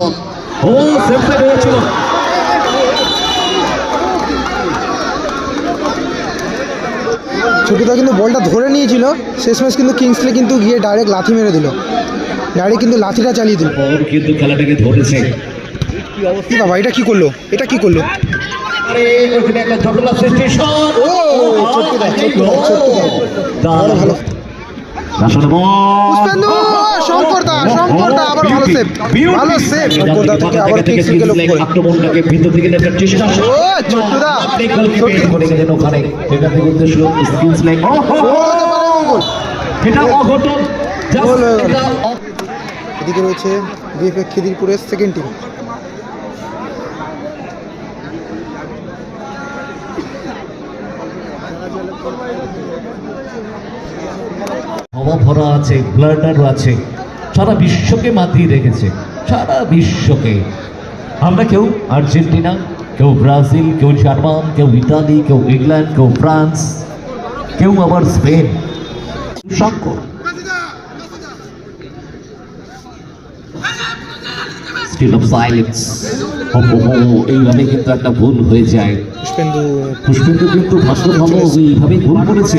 ও হয়েছিল কিন্তু বলটা ধরে নিয়েছিল। শেষমেশ কিন্তু কিংসলে কিন্তু গিয়ে ডাইরেক্ট লাথি মেরে দিল। ডাইরেক্ট কিন্তু লাথিটা চালিয়ে দিল। কিন্তু খেলাটাকে ধরেছে। কি বাবা এটা কি করল? এটা কি করল? আরে আবার ভালো সেভ ভালো সেভ থেকে আবার করে আক্রমণটাকে ভিতর থেকে চেষ্টা ও করে গেলেন ওখানে থেকে উদ্দেশ্য স্কিলস লাইক ও এটা অঘটন। এদিকে রয়েছে বিএফএ খিদিরপুরের সেকেন্ড টিম হওয়া ভরা আছে ব্লাডারও আছে। সারা বিশ্বকে মাতিয়ে রেখেছে। সারা বিশ্বকে। আমরা কেউ আর্জেন্টিনা কেউ ব্রাজিল কেউ জার্মান কেউ ইতালি কেউ ইংল্যান্ড কেউ ফ্রান্স কেউ আবার স্পেন। স্টিল অফ সাইলেন্স এইভাবে কিন্তু একটা ভুল হয়ে যায়। পুষ্পেন্দু পুষ্পেন্দু কিন্তু এইভাবে ভুল করেছে।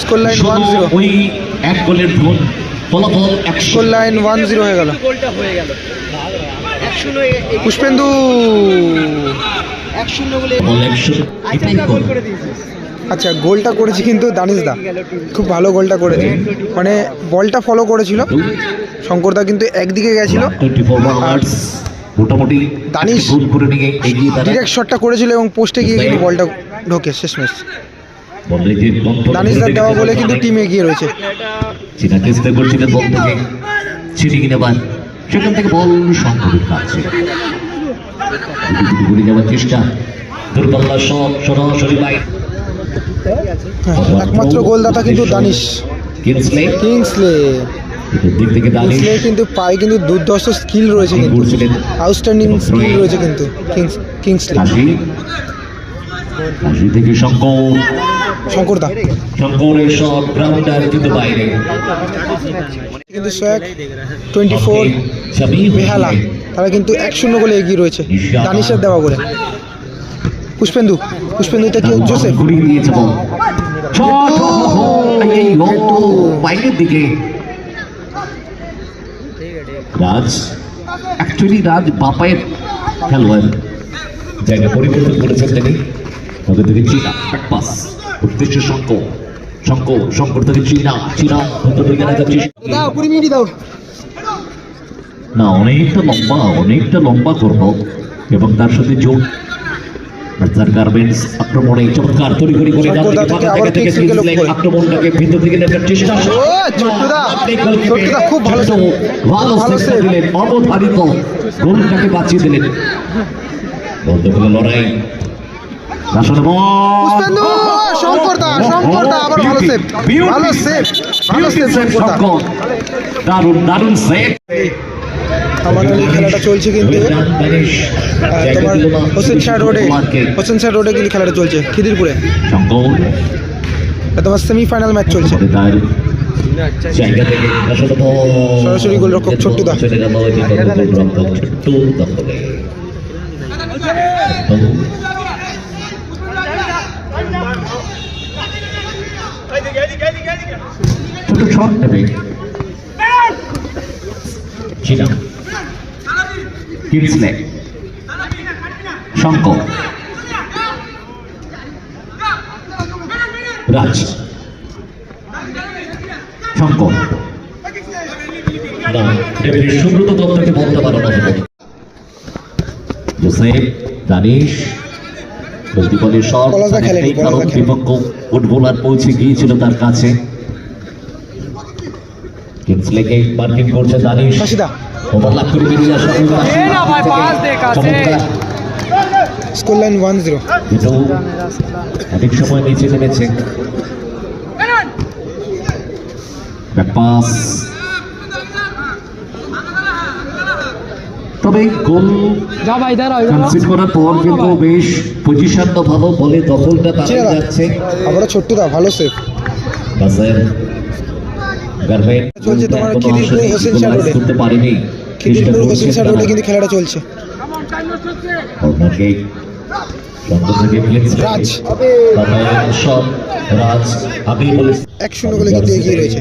স্কোর লাইন ওয়ান জিরো ওই এক গোলের ভুল ফলাফল এক স্কোর লাইন ওয়ান জিরো হয়ে গেল। গোলটা হয়ে গেল। পুষ্পেন্দু। দিয়েছে আচ্ছা গোলটা করেছি কিন্তু দানিশ দা। খুব ভালো গোলটা করেছে। মানে বলটা ফলো করেছিল। শঙ্করদা কিন্তু একদিকে গেছিল। মোটামুটি দানিশ ডিরেক্ট শটটা করেছিল এবং পোস্টে গিয়ে কিন্তু বলটা ঢোকে। শেষমেশ। গন্তব্য দেওয়া বলে কিন্তু টিম এগিয়ে রয়েছে। চীনা চেষ্টা করছিলেন বল থেকে সেখান থেকে বল সংগ্রহের কাছে ঘুরে যাওয়ার চেষ্টা। দুর্বল্লা সব সরাসরি হ্যাঁ, একমাত্র গোলদাতা কিন্তু দানিশ। কিংসলে। কিংসলে। দিক থেকে দানিশ। কিন্তু পায়ে কিন্তু দুর্ধর্ষ স্কিল রয়েছে কিন্তু। আউটস্ট্যান্ডিং স্কিল রয়েছে কিন্তু। কিংস কিংসলে। থেকে শঙ্কর। শঙ্করদা। শঙ্করের সব গ্রাউন্ডার কিন্তু বাইরে। কিন্তু সোয়াক টোয়েন্টি ফোর বেহালা। তারা কিন্তু এক শূন্য গোলে এগিয়ে রয়েছে। দানিশের দেওয়া বলে পুষ্পেন্দু পুষ্পেন্দু জোসেফ? ঘুরিয়ে দিয়েছে বল। বাইরের দিকে। রাজ অ্যাকচুয়ালি রাজ বাপায়ের খেলোয়াড়। জায়গা পরিবর্তন করেছেন তিনি। ওদের থেকে চীনা এক পাস। উদ্দেশ্য শঙ্কর শঙ্কর শঙ্কর থেকে চীনা চীনা ভেতর দিকে রাখার চেষ্টা দাও কুড়ি মিনিট দাও। না অনেকটা লম্বা অনেকটা লম্বা করব এবং তার সাথে তার গার্মেন্টস আক্রমণে চমৎকার তৈরি করে করে দিকে থেকে থেকে। আক্রমণটাকে ভিতর দিকে নেওয়ার চেষ্টা খুব ভালো ভালো দিলেন অবধারিত। গোলটাকে বাঁচিয়ে দিলেন। বলতে লড়াই। দারুণ দারুণ সেভ আমাদের খেলাটা চলছে কিন্তু। তোমার হোসেন শাহ রোডে হোসেন শাহ রোডে কিন্তু খেলাটা চলছে খিদিরপুরে। তোমার সেমিফাইনাল ম্যাচ চলছে। সরাসরি গোলরক্ষক ছোট্টু ছোট শট নেবে শঙ্কর রাজ শঙ্কর না সুব্রত দত্তকে বলতে হলো জোসেফ দানিশ প্রতিপলের শট কারণ বিপক্ষ ফুটবলার পৌঁছে গিয়েছিল তার কাছে। কিংসলেকে মার্কিং করছে দানিশ। ফাঁসিদা করে বেরিয়ে আসা স্কোর লাইন ওয়ান জিরো অনেক সময় নিচে নেমেছে। পাস তবে গোল যা ভাই দাঁড়াও কনসিড করার পর কিন্তু বেশ পজিশনটা ভালো বলে দখলটা তারা। যাচ্ছে। আবারও ছোট্ট দা ভালো সেফ বাসের গার্মেন্ট চলছে তোমার খিদিরপুর হোসেন শাহ রোডে। করতে পারেনি। খিদিরপুর হোসেন শাহ রোডে কিন্তু খেলাটা চলছে। থেকে রাজ। সব রাজ আমি বলে এক শূন্য গোলে কিন্তু এগিয়ে রয়েছে।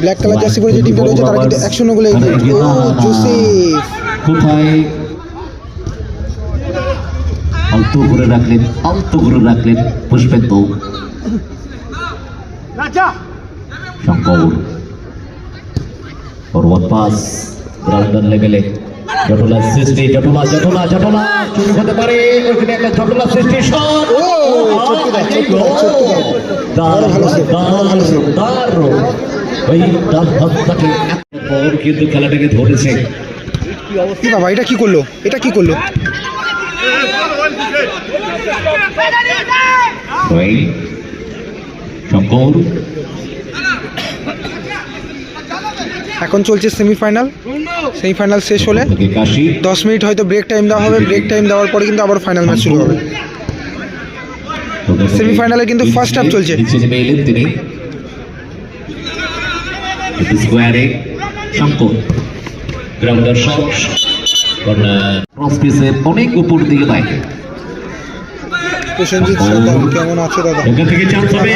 ব্ল্যাক কালার জার্সি পরে যে টিমটা রয়েছে তারা কিন্তু শূন্য গোলে এগিয়ে ও জোসেফ কোথায়? আলতো করে রাখলেন আলতো করে রাখলেন Pushpendu. Shankar. Forward pass grounder লেভেলে। জটলা সৃষ্টি জটলা জটলা জটলা। শুরু হতে পারে ওইখানে একটা জটলা সৃষ্টি শট! ও, ছোট্টু দা, ছোট্টু দা, ছোট্টু দা। বড় ভালো ভালো save। দারুণ। ওই ডান হাতটাকে পর কিন্তু খেলাটাকে ধরেছে। কি বাবা এটা কি করল? এটা কি করল? ওই শঙ্কর এখন চলছে সেমিফাইনাল সেমিফাইনাল শেষ হলে দশ মিনিট হয়তো ব্রেক টাইম দেওয়া হবে। ব্রেক টাইম দেওয়ার পরে কিন্তু আবার ফাইনাল ম্যাচ শুরু হবে। সেমিফাইনালে কিন্তু ফার্স্ট half চলছে। নিচে নেমে এলেন তিনি একটু স্কোয়ারে শঙ্কর অনেক উপর দিকে বাইরে। প্রসেনজিৎ সরকার কেমন আছে দাদা? ওখান থেকে চান্স হবে।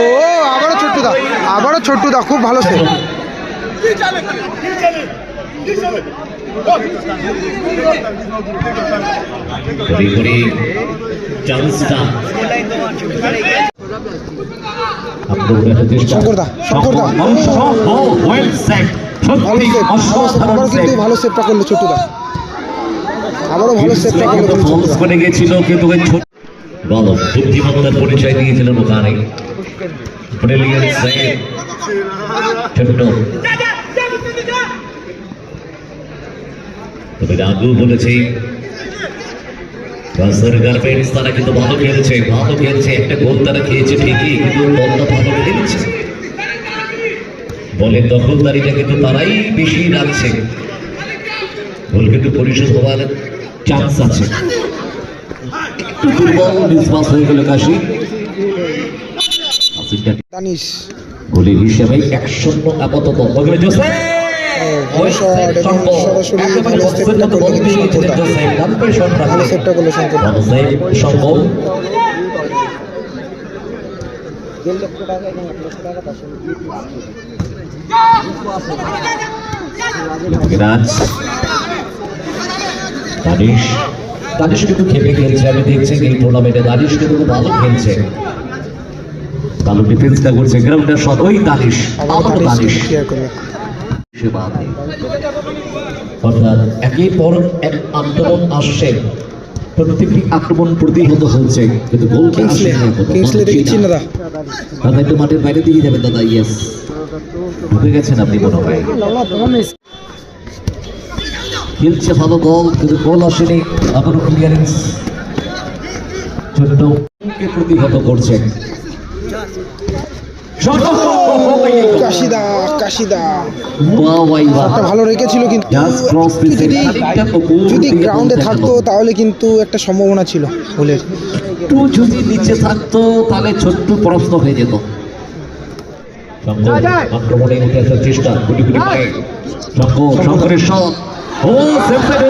ও আবারও ছোট্টু দা আবারও ছোট্টু দা খুব ভালো সেভ করে চান্সটা ভালো কিন্তু সেভটা করল আবারও ভালো সেভটা করল গেছিল বুদ্ধিমত্তার পরিচয় দিয়েছিলেন ওখানে ব্রিলিয়ান্ট সেভ ছোট্ট তবে রাঘু বলেছে বাজার গার্মেন্টস তারা কিন্তু ভালো খেলছে ভালো খেলছে একটা গোল তারা খেয়েছে ঠিকই কিন্তু বলটা ভালো খেলছে বলের দখলদারিটা কিন্তু তারাই বেশি রাখছে। গোল কিন্তু পরিশোধ হওয়ার চান্স আছে। দুর্বল হয়ে গেল কাশি। গোলের হিসেবে এক শূন্য আপাতত। সরাসরি সেভটা করল সম্ভব। রাজ দানিশ দানিশ কিন্তু খেপে খেলছে আমি দেখছি এই টুর্নামেন্টে দানিশ কিন্তু খুব ভালো খেলছে। ভালো ডিফেন্সটা করছে গ্রাউন্ডের ওই দানিশ। আবার দানিশ। অর্থাৎ একের পর এক আক্রমণ আসছে। প্রত্যেকটি আক্রমণ প্রতিহত হচ্ছে কিন্তু গোল কিংসলে কিংসলে দেখেছি না দাদা একটু মাঠের বাইরে দিকে যাবেন দাদা ইয়েস ঢুকে গেছেন আপনি মনে হয়। খেলছে ভালো গোল কিন্তু গোল আসেনি। আবারও ক্লিয়ারেন্স ছোট্ট প্রতিহত করছে। কাশিদা কাশিদা। ওয়া ওয়াই ওয়া একটা ভালো রেখেছিল কিন্তু যদি যদি গ্রাউন্ডে থাকতো তাহলে কিন্তু একটা সম্ভাবনা ছিল গোলের একটু যদি নিচে থাকতো তাহলে ছোট্ট প্রশ্ন হয়ে যেত। আক্রমণে উঠে আসার চেষ্টা শঙ্করের শট ও সেফ সাইড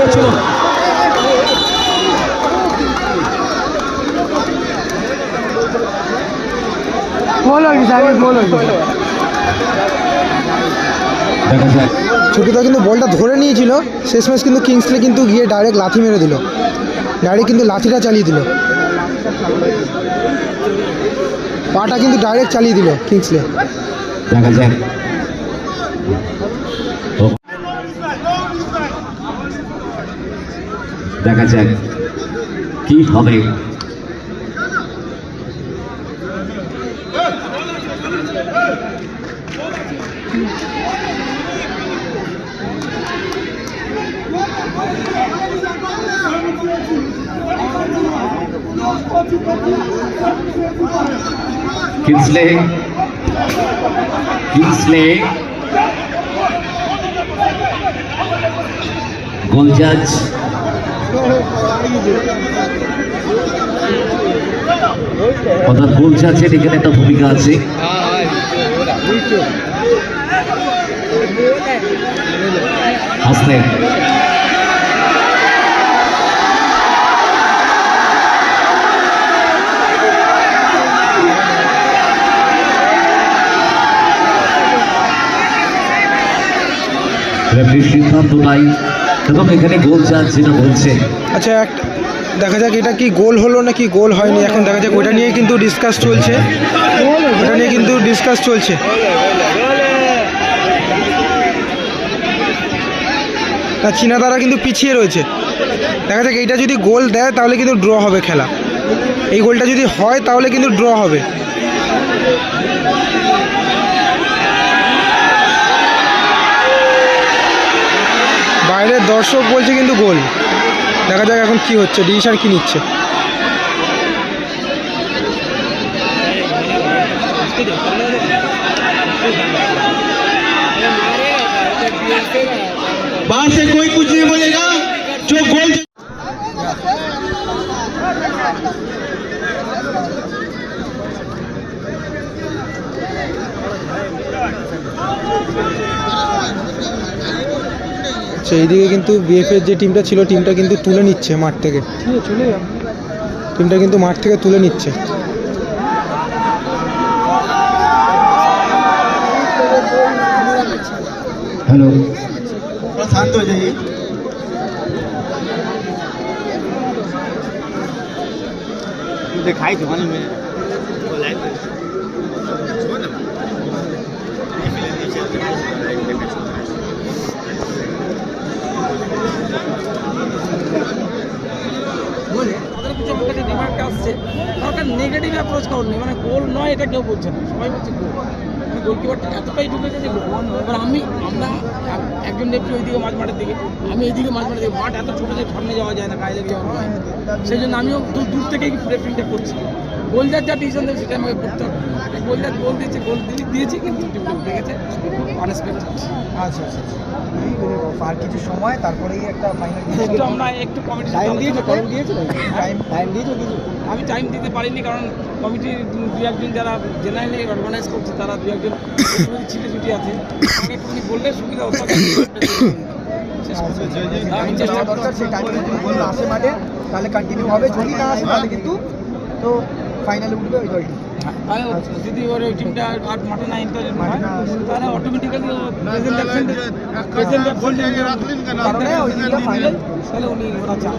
ছোটুদা কিন্তু বলটা ধরে নিয়েছিল শেষমেশ কিন্তু কিংসলে কিন্তু গিয়ে ডাইরেক্ট লাথি মেরে দিল। ডাইরেক্ট কিন্তু লাথিটা চালিয়ে দিল। পাটা কিন্তু ডাইরেক্ট চালিয়ে দিল কিংসলে। দেখা যাক। কি হবে? কিংসলে কিংসলে গোলজাজ অর্থাৎ গোলজাজের এখানে একটা ভূমিকা আছে। হাসলেন আচ্ছা একটা দেখা যাক এটা কি গোল হলো নাকি গোল হয়নি। এখন দেখা যাক ওটা নিয়ে কিন্তু ডিসকাস চলছে। ওটা নিয়ে কিন্তু ডিসকাস চলছে। না চীনা তারা কিন্তু পিছিয়ে রয়েছে। দেখা যাক, এইটা যদি গোল দেয়, তাহলে কিন্তু ড্র হবে খেলা। এই গোলটা যদি হয়, তাহলে কিন্তু ড্র হবে। বাইরের দর্শক বলছে কিন্তু গোল দেখা যাক এখন কি হচ্ছে ডিসিশন কি নিচ্ছে बाहर से कोई कुछ नहीं बोलेगा जो गोल আচ্ছা এইদিকে কিন্তু বিএফের যে টিমটা ছিল টিমটা কিন্তু তুলে নিচ্ছে মাঠ থেকে টিমটা কিন্তু মাঠ থেকে তুলে নিচ্ছে হ্যালো थोड़ा शांत हो जाइए दिखाई दुकान में তাদের কিছু মুখে রিমার্ক আসছে। সরকার নেগেটিভ অ্যাপ্রোচ করেনি মানে গোল নয়, এটা কেউ বলছে না। সবাই বলছে গোল মানে এতটাই ঢুকেছে যে গোল আমি, আমরা এক- একজন নেত্রী ওইদিকে মাঝ মাঠের দিকে, আমি এইদিকে মাঝ মাঠের দিকে, মাঠ এত ছোটো যে সামনে যাওয়া যায় না, গায়ে লেগে হয় সেই জন্য আমিও দূর দূর থেকেই রেফারিংটা করছি। গোলদার যা ডিসিশন দেবে সেটা আমাকে করতে হবে। গোলদার গোল দিয়েছে গোল দিয়ে দিয়েছি, কিন্তু টিমটা উঠে গেছে আচ্ছা আচ্ছা আচ্ছা। আর কিছু সময় তারপরেই একটা ফাইনাল একটু আমরা একটু কমিটি টাইম দিয়েছ টাইম দিয়েছ টাইম টাইম দিয়েছ কিছু আমি টাইম দিতে পারিনি কারণ কমিটির দু একজন যারা জেনারেলি অর্গানাইজ করছে তারা দু একজন ছিটে ছুটি আছে। একটুখানি বললে সুবিধা হতো আমি চেষ্টা চেষ্টা দরকার সেই টাইমে যদি আসে মাঠে তাহলে কন্টিনিউ হবে। যদি না আসে তাহলে কিন্তু তো ফাইনালে উঠবে ওই দলটি। তাহলে যদি ওর ওই টিমটা আর মাঠে না ইন্টার হয় তাহলে অটোমেটিক্যালি ফাইনাল তাহলে উনি ওরা চান।